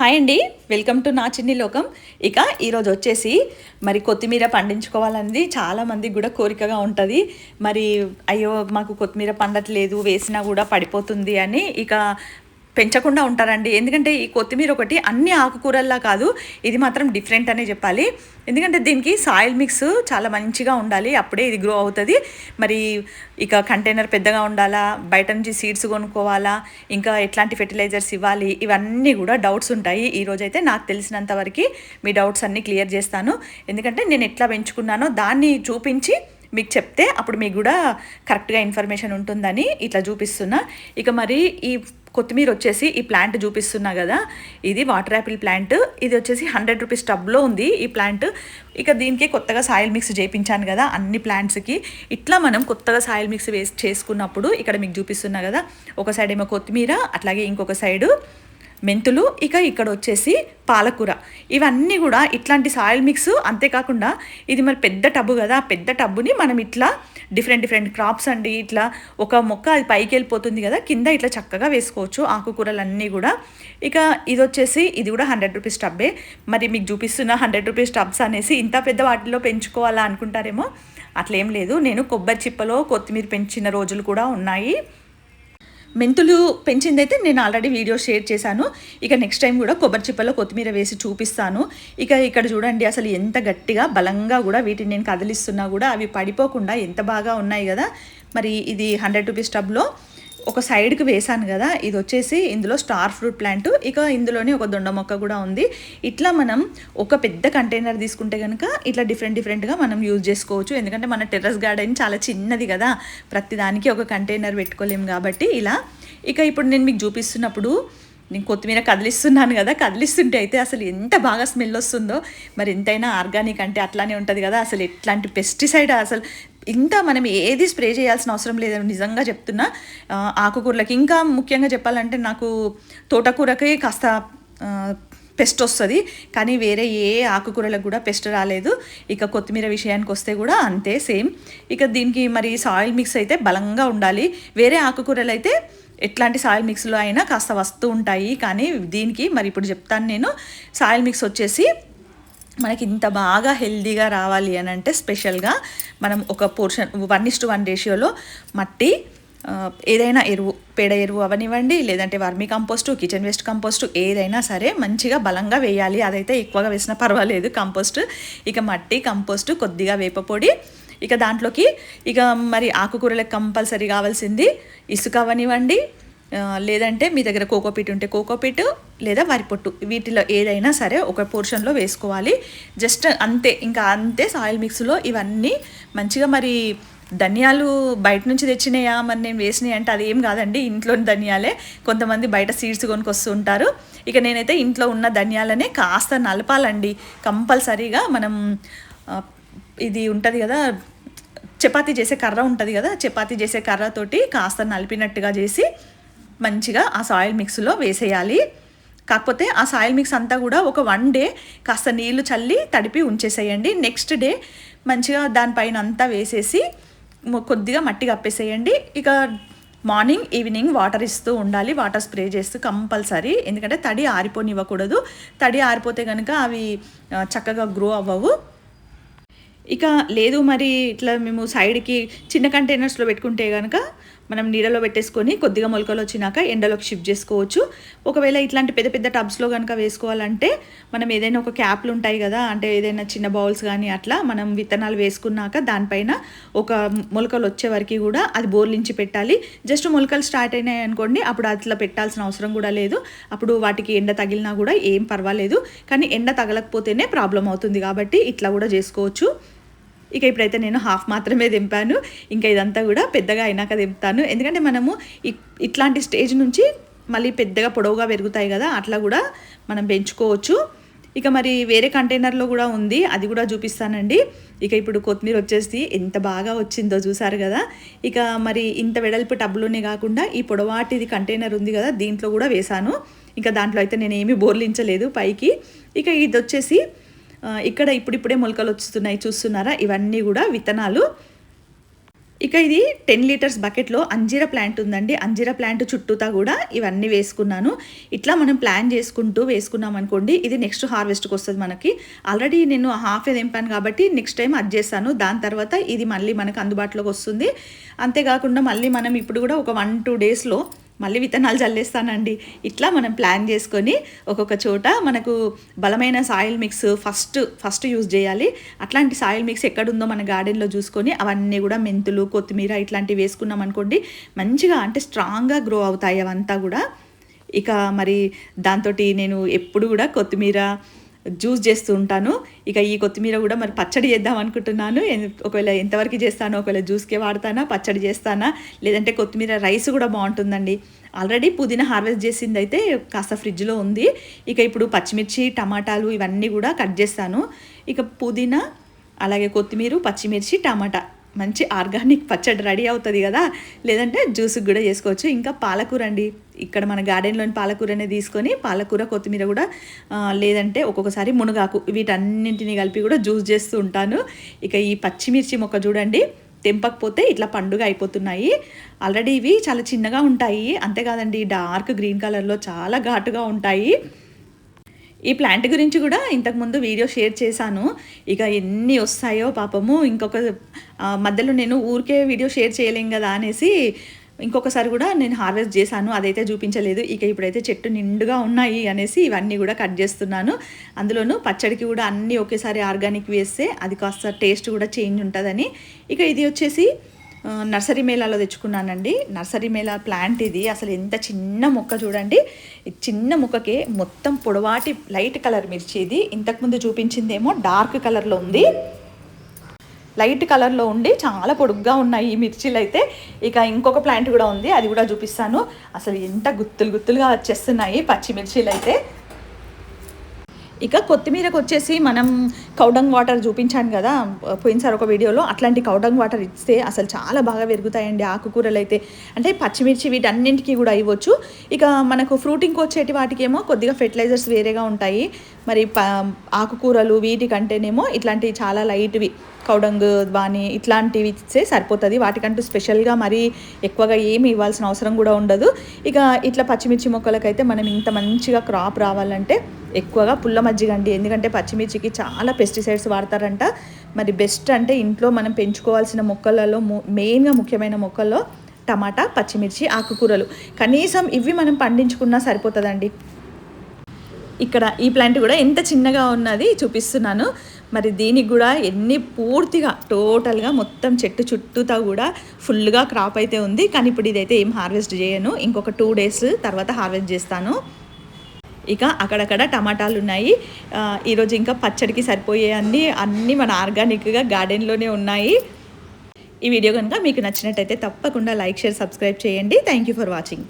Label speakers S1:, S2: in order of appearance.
S1: Hi అండి. Welcome to నా చిన్ని లోకం. ఇక ఈరోజు వచ్చేసి మరి కొత్తిమీర పండించుకోవాలన్నది చాలామందికి కూడా కోరికగా ఉంటుంది. మరి అయ్యో మాకు కొత్తిమీర పండట్లేదు వేసినా కూడా పడిపోతుంది అని ఇక పెంచకుండా ఉంటారండి. ఎందుకంటే ఈ కొత్తిమీర ఒకటి అన్ని ఆకుకూరల్లా కాదు ఇది మాత్రం డిఫరెంట్ అనే చెప్పాలి. ఎందుకంటే దీనికి సాయిల్ మిక్స్ చాలా మంచిగా ఉండాలి అప్పుడే ఇది గ్రో అవుతుంది. మరి ఇక కంటైనర్ పెద్దగా ఉండాలా బయట నుంచి సీడ్స్ కొనుక్కోవాలా ఇంకా ఎట్లాంటి ఫెర్టిలైజర్స్ ఇవ్వాలి ఇవన్నీ కూడా డౌట్స్ ఉంటాయి. ఈ రోజైతే నాకు తెలిసినంత వరకు మీ డౌట్స్ అన్నీ క్లియర్ చేస్తాను. ఎందుకంటే నేను ఎట్లా పెంచుకున్నానో దాన్ని చూపించి మీకు చెప్తే అప్పుడు మీకు కూడా కరెక్ట్గా ఇన్ఫర్మేషన్ ఉంటుందని ఇట్లా చూపిస్తున్నా. ఇక మరి ఈ కొత్తిమీర వచ్చేసి ఈ ప్లాంట్ చూపిస్తున్నా కదా ఇది వాటర్ యాపిల్ ప్లాంట్. ఇది వచ్చేసి హండ్రెడ్ రూపీస్ టబ్లో ఉంది ఈ ప్లాంట్. ఇక దీనికి కొత్తగా సాయిల్ మిక్స్ చేయించాను కదా అన్ని ప్లాంట్స్కి. ఇట్లా మనం కొత్తగా సాయిల్ మిక్స్ వేసి చేసుకున్నప్పుడు ఇక్కడ మీకు చూపిస్తున్నా కదా ఒక సైడ్ ఏమో కొత్తిమీర అట్లాగే ఇంకొక సైడు మెంతులు ఇక ఇక్కడ వచ్చేసి పాలకూర. ఇవన్నీ కూడా ఇట్లాంటి సాయిల్ మిక్స్ అంతేకాకుండా ఇది మరి పెద్ద టబ్బు కదా ఆ పెద్ద టబ్బుని మనం ఇట్లా డిఫరెంట్ డిఫరెంట్ క్రాప్స్ అండి ఇట్లా ఒక మొక్క అది పైకి వెళ్ళిపోతుంది కదా కింద ఇట్లా చక్కగా వేసుకోవచ్చు ఆకుకూరలన్నీ కూడా. ఇక ఇది వచ్చేసి ఇది కూడా హండ్రెడ్ రూపీస్ టబ్బే. మరి మీకు చూపిస్తున్న హండ్రెడ్ రూపీస్ టబ్స్ అనేసి ఇంత పెద్ద వాటిలో పెంచుకోవాలా అనుకుంటారేమో? అట్లేం లేదు. నేను కొబ్బరి చిప్పలో కొత్తిమీర పెంచిన రోజులు కూడా ఉన్నాయి. మెంతులు పెంచిందైతే నేను ఆల్రెడీ వీడియో షేర్ చేశాను. ఇక నెక్స్ట్ టైం కూడా కొబ్బరి చిప్పలో కొత్తిమీర వేసి చూపిస్తాను. ఇక ఇక్కడ చూడండి అసలు ఎంత గట్టిగా బలంగా కూడా వీటిని నేను కదిలిస్తున్నా కూడా అవి పడిపోకుండా ఎంత బాగా ఉన్నాయి కదా. మరి ఇది హండ్రెడ్ రూపీస్ టబ్లో ఒక సైడ్కి వేసాను కదా ఇది వచ్చేసి ఇందులో స్టార్ ఫ్రూట్ ప్లాంట్. ఇక ఇందులోనే ఒక దొండ మొక్క కూడా ఉంది. ఇట్లా మనం ఒక పెద్ద కంటైనర్ తీసుకుంటే కనుక ఇట్లా డిఫరెంట్ డిఫరెంట్గా మనం యూజ్ చేసుకోవచ్చు. ఎందుకంటే మన టెర్రస్ గార్డెన్ చాలా చిన్నది కదా ప్రతిదానికి ఒక కంటైనర్ పెట్టుకోలేము కాబట్టి ఇలా. ఇక ఇప్పుడు నేను మీకు చూపిస్తున్నప్పుడు నేను కొత్తిమీర కదిలిస్తున్నాను కదా కదిలిస్తుంటే అయితే అసలు ఎంత బాగా స్మెల్ వస్తుందో. మరి ఎంతైనా ఆర్గానిక్ అంటే అట్లానే ఉంటుంది కదా అసలు ఎట్లాంటి పెస్టిసైడ్ అసలు ఇంత మనం ఏది స్ప్రే చేయాల్సిన అవసరం లేదని నిజంగా చెప్తున్నా. ఆకుకూరలకి ఇంకా ముఖ్యంగా చెప్పాలంటే నాకు తోటకూరకి కాస్త పెస్ట్ వస్తుంది. కానీ వేరే ఏ ఆకుకూరలకు కూడా పెస్ట్ రాలేదు. ఇక కొత్తిమీర విషయానికి వస్తే కూడా అంతే సేమ్. ఇక దీనికి మరి సాయిల్ మిక్స్ అయితే బలంగా ఉండాలి. వేరే ఆకుకూరలు అయితే ఎట్లాంటి సాయిల్ మిక్స్లో అయినా కాస్త వస్తూ ఉంటాయి. కానీ దీనికి మరి ఇప్పుడు చెప్తాను నేను. సాయిల్ మిక్స్ వచ్చేసి మనకి ఇంత బాగా హెల్దీగా రావాలి అని అంటే స్పెషల్గా మనం ఒక portion one is to one రేషియోలో మట్టి ఏదైనా ఎరువు పేడ ఎరువు అవనివ్వండి లేదంటే vermicompost kitchen waste compost ఏదైనా సరే మంచిగా బలంగా వేయాలి. అదైతే ఎక్కువగా వేసినా పర్వాలేదు కంపోస్ట్. ఇక మట్టి కంపోస్టు కొద్దిగా వేపపొడి ఇక దాంట్లోకి ఇక మరి ఆకుకూరలకు కంపల్సరీ కావాల్సింది ఇసుక అవనివ్వండి. లేదంటే మీ దగ్గర కోకోపీట్ ఉంటే కోకోపీట్ లేదా వరి పొట్టు. వీటిలో ఏదైనా సరే ఒక పోర్షన్లో వేసుకోవాలి. జస్ట్ అంతే ఇంకా అంతే సాయిల్ మిక్స్లో ఇవన్నీ మంచిగా మరి ధనియాలు బయట నుంచి తెచ్చినాయా? మరి నేను వేసినాయి అంటే అది ఏం కాదండి ఇంట్లోని ధనియాలే. కొంతమంది బయట సీడ్స్ కొనుకొస్తుంటారు. ఇక నేనైతే ఇంట్లో ఉన్న ధనియాలనే కాస్త నలపాలండి. కంపల్సరీగా మనం ఇది ఉంటుంది కదా చపాతీ చేసే కర్ర ఉంటుంది కదా చపాతీ చేసే కర్రతోటి కాస్త నలిపినట్టుగా చేసి మంచిగా ఆ సాయిల్ మిక్స్లో వేసేయాలి. కాకపోతే ఆ సాయిల్ మిక్స్ అంతా కూడా ఒక వన్ డే కాస్త నీళ్ళు చల్లి తడిపి ఉంచేసేయండి. నెక్స్ట్ డే మంచిగా దానిపైన అంతా వేసేసి కొద్దిగా మట్టి కప్పేసేయండి. ఇక మార్నింగ్ ఈవినింగ్ వాటర్ ఇస్తూ ఉండాలి. వాటర్ స్ప్రే చేస్తూ కంపల్సరీ. ఎందుకంటే తడి ఆరిపోనివ్వకూడదు. తడి ఆరిపోతే కనుక అవి చక్కగా గ్రో అవ్వవు. ఇక లేదు మరి ఇట్లా మేము సైడ్కి చిన్న కంటైనర్స్లో పెట్టుకుంటే కనుక మనం నీడలో పెట్టేసుకొని కొద్దిగా మొలకలు వచ్చినాక ఎండలోకి షిఫ్ట్ చేసుకోవచ్చు. ఒకవేళ ఇట్లాంటి పెద్ద పెద్ద టబ్స్లో కనుక వేసుకోవాలంటే మనం ఏదైనా ఒక క్యాప్లు ఉంటాయి కదా అంటే ఏదైనా చిన్న బౌల్స్ కానీ అట్లా మనం విత్తనాలు వేసుకున్నాక దానిపైన ఒక మొలకలు వచ్చే వరకు కూడా అది బోర్లించి పెట్టాలి. జస్ట్ మొలకలు స్టార్ట్ అయినాయి అనుకోండి అప్పుడు అట్లా పెట్టాల్సిన అవసరం కూడా లేదు. అప్పుడు వాటికి ఎండ తగిలినా కూడా ఏం పర్వాలేదు. కానీ ఎండ తగలకపోతేనే ప్రాబ్లం అవుతుంది కాబట్టి ఇట్లా కూడా చేసుకోవచ్చు. ఇక ఇప్పుడైతే నేను హాఫ్ మాత్రమే దింపాను. ఇంకా ఇదంతా కూడా పెద్దగా అయినాక దింపుతాను. ఎందుకంటే మనము ఇట్లాంటి స్టేజ్ నుంచి మళ్ళీ పెద్దగా పొడవుగా పెరుగుతాయి కదా అట్లా కూడా మనం పెంచుకోవచ్చు. ఇక మరి వేరే కంటైనర్లో కూడా ఉంది అది కూడా చూపిస్తానండి. ఇక ఇప్పుడు కొత్తిమీర వచ్చేసి ఎంత బాగా వచ్చిందో చూసారు కదా. ఇక మరి ఇంత వెడల్పు టబ్లోనే కాకుండా ఈ పొడవాటిది కంటైనర్ ఉంది కదా దీంట్లో కూడా వేశాను. ఇంకా దాంట్లో అయితే నేను ఏమీ బోర్లించలేదు పైకి. ఇక ఇది వచ్చేసి ఇక్కడ ఇప్పుడిప్పుడే మొలకలు వస్తున్నాయి చూస్తున్నారా? ఇవన్నీ కూడా విత్తనాలు. ఇక ఇది టెన్ లీటర్స్ బకెట్లో అంజీర ప్లాంట్ ఉందండి. అంజీర ప్లాంట్ చుట్టూతా కూడా ఇవన్నీ వేసుకున్నాను. ఇట్లా మనం ప్లాన్ చేసుకుంటూ వేసుకున్నాం అనుకోండి ఇది నెక్స్ట్ హార్వెస్ట్కి వస్తుంది మనకి. ఆల్రెడీ నేను హాఫ్ ఏ తెంపాను కాబట్టి నెక్స్ట్ టైం అది చేస్తాను. దాని తర్వాత ఇది మళ్ళీ మనకు అందుబాటులోకి వస్తుంది. అంతేకాకుండా మళ్ళీ మనం ఇప్పుడు కూడా ఒక వన్ టూ డేస్లో మళ్ళీ విత్తనాలు చల్లేస్తానండి. ఇట్లా మనం ప్లాన్ చేసుకొని ఒక్కొక్క చోట మనకు బలమైన soil mix first first use చేయాలి. అట్లాంటి సాయిల్ మిక్స్ ఎక్కడుందో మన గార్డెన్లో చూసుకొని అవన్నీ కూడా మెంతులు కొత్తిమీర ఇట్లాంటివి వేసుకున్నాం అనుకోండి మంచిగా అంటే స్ట్రాంగ్గా గ్రో అవుతాయి అవంతా కూడా. ఇక మరి దాంతో నేను ఎప్పుడు కూడా కొత్తిమీర జ్యూస్ చేస్తూ ఉంటాను. ఇక ఈ కొత్తిమీర కూడా మరి పచ్చడి చేద్దాం అనుకుంటున్నాను. ఎన్- ఒకవేళ ఎంతవరకు చేస్తానో ఒకవేళ జ్యూస్కే వాడతానా పచ్చడి చేస్తానా లేదంటే కొత్తిమీర రైస్ కూడా బాగుంటుందండి. ఆల్రెడీ పుదీనా హార్వెస్ట్ చేసింది అయితే కాస్త ఫ్రిడ్జ్లో ఉంది. ఇక ఇప్పుడు పచ్చిమిర్చి టమాటాలు ఇవన్నీ కూడా కట్ చేస్తాను. ఇక పుదీనా అలాగే కొత్తిమీర పచ్చిమిర్చి టమాటా మంచి ఆర్గానిక్ పచ్చడి రెడీ అవుతుంది కదా. లేదంటే జ్యూస్కి కూడా చేసుకోవచ్చు. ఇంకా పాలకూర అండి. ఇక్కడ మన గార్డెన్లోని పాలకూరనే తీసుకొని పాలకూర కొత్తిమీర కూడా లేదంటే ఒక్కొక్కసారి మునగాకు వీటన్నింటిని కలిపి కూడా జ్యూస్ చేస్తూ ఉంటాను. ఇక ఈ పచ్చిమిర్చి మొక్క చూడండి. తెంపకపోతే ఇట్లా పండుగ అయిపోతున్నాయి. ఆల్రెడీ ఇవి చాలా చిన్నగా ఉంటాయి. అంతేకాదండి డార్క్ గ్రీన్ కలర్లో చాలా ఘాటుగా ఉంటాయి. ఈ ప్లాంట్ గురించి కూడా ఇంతకుముందు వీడియో షేర్ చేశాను. ఇక ఎన్ని వస్తాయో పాపము ఇంకొక మధ్యలో నేను ఊరికే వీడియో షేర్ చేయలేం కదా అనేసి ఇంకొకసారి కూడా నేను హార్వెస్ట్ చేశాను. అదైతే చూపించలేదు. ఇక ఇప్పుడైతే చెట్టు నిండుగా ఉన్నాయి అనేసి ఇవన్నీ కూడా కట్ చేస్తున్నాను. అందులోనూ పచ్చడికి కూడా అన్నీ ఒకేసారి ఆర్గానిక్ వేస్తే అది కాస్త టేస్ట్ కూడా చేంజ్ ఉంటుందని. ఇక ఇది వచ్చేసి నర్సరీ మేళాలో తెచ్చుకున్నానండి. నర్సరీ మేళా ప్లాంట్ ఇది. అసలు ఎంత చిన్న మొక్క చూడండి. ఈ చిన్న మొక్కకే మొత్తం పొడవాటి లైట్ కలర్ మిర్చి ఇది. ఇంతకుముందు చూపించిందేమో డార్క్ కలర్లో ఉంది. లైట్ కలర్లో ఉండి చాలా పొడుగ్గా ఉన్నాయి ఈ మిర్చీలు అయితే. ఇక ఇంకొక ప్లాంట్ కూడా ఉంది. అది కూడా చూపిస్తాను. అసలు ఎంత గుత్తులు గుత్తులుగా వచ్చేస్తున్నాయి పచ్చిమిర్చీలు అయితే. ఇక కొత్తిమీరకు వచ్చేసి మనం కౌడంగ్ వాటర్ చూపించాను కదా పోయినసారి ఒక వీడియోలో అట్లాంటి కౌడంగ్ వాటర్ ఇస్తే అసలు చాలా బాగా పెరుగుతాయండి ఆకుకూరలు అయితే. అంటే పచ్చిమిర్చి వీటన్నింటికి కూడా ఇవ్వచ్చు. ఇక మనకు ఫ్రూటింగ్కి వచ్చేటి వాటికేమో కొద్దిగా ఫెర్టిలైజర్స్ వేరేగా ఉంటాయి. మరి ప ఆకుకూరలు వీటికంటేనేమో ఇట్లాంటివి చాలా లైట్వి. కౌడంగ్ వాణి ఇట్లాంటివి ఇస్తే సరిపోతుంది. వాటికంటూ స్పెషల్గా మరీ ఎక్కువగా ఏమి ఇవ్వాల్సిన అవసరం కూడా ఉండదు. ఇక ఇట్లా పచ్చిమిర్చి మొక్కలకైతే మనం ఇంత మంచిగా క్రాప్ రావాలంటే ఎక్కువగా పుల్ల మజ్జిగ అండి. ఎందుకంటే పచ్చిమిర్చికి చాలా పెస్టిసైడ్స్ వాడతారంట. మరి బెస్ట్ అంటే ఇంట్లో మనం పెంచుకోవాల్సిన మొక్కలలో మెయిన్గా ముఖ్యమైన మొక్కల్లో టమాటా పచ్చిమిర్చి ఆకుకూరలు. కనీసం ఇవి మనం పండించుకున్నా సరిపోతుందండి. ఇక్కడ ఈ ప్లాంట్ కూడా ఎంత చిన్నగా ఉన్నది చూపిస్తున్నాను. మరి దీనికి కూడా ఎన్ని పూర్తిగా టోటల్గా మొత్తం చెట్టు చుట్టూతా కూడా ఫుల్గా క్రాప్ అయితే ఉంది. కానీ ఇప్పుడు ఇదైతే ఏం హార్వెస్ట్ చేయను. ఇంకొక టూ డేస్ తర్వాత హార్వెస్ట్ చేస్తాను. ఇక అక్కడక్కడ టమాటాలు ఉన్నాయి. ఈరోజు ఇంకా పచ్చడికి సరిపోయే అన్నీ అన్నీ మన ఆర్గానిక్గా గార్డెన్లోనే ఉన్నాయి. ఈ వీడియో కనుక మీకు నచ్చినట్టయితే తప్పకుండా లైక్ షేర్ సబ్స్క్రైబ్ చేయండి. Thank you for watching.